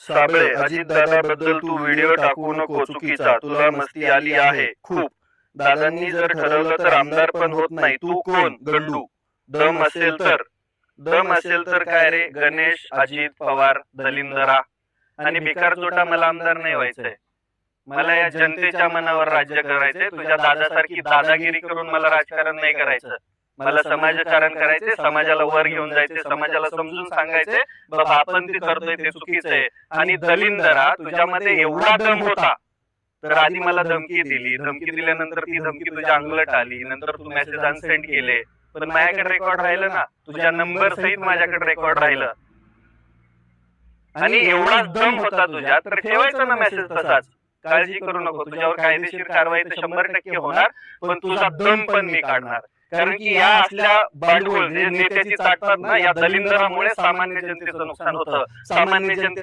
साबळे अजित दादाबद्दल तू व्हिडिओ टाकू नको चुकीचा. तुला मस्ती आली आहे. खूप. दादांनी जर ठरवलं तर आमदार पण होत नाही. तू कोण? गंडू. दम असेल तर. दम असेल तर काय रे? गणेश अजित पवार दलिंदरा. आणि भिकार चोटा मला आमदार नाही व्हायचंय. मला या जनतेच्या मनावर राज्य करायचंय. तुझ्या दादासारखी दादागिरी करून मला राजकारण नाही करायचं मला समाजकारण करायचे समाजाला वर घेऊन जायचे समाजाला समजून सांगायचे बाबा आपण ते करतोय ते चुकीचं आहे. आणि दलिंदरा तुझ्यामध्ये एवढा दम होता. तर आधी मला धमकी दिली धमकी दिल्यानंतर ती धमकी तुझ्या अंगलट आली नंतर तू मेसेज अनसेंड केले. पण माझ्याकडे रेकॉर्ड राहिलं ना. तुझ्या नंबर सहित माझ्याकडे रेकॉर्ड राहिलं. आणि एवढा दम होता तुझ्या तर ठेवायचा ना मेसेज तसाच काळजी करू नको तुझ्यावर कायदेशीर कारवाई तर शंभर टक्के होणार पण तुझा दम पण मी काढणार कारण की या असल्या भांडवल जे नेत्याची चाटतात ना या दलिंदरामुळे सामान्य जनतेचं नुकसान होतं. सामान्य जनते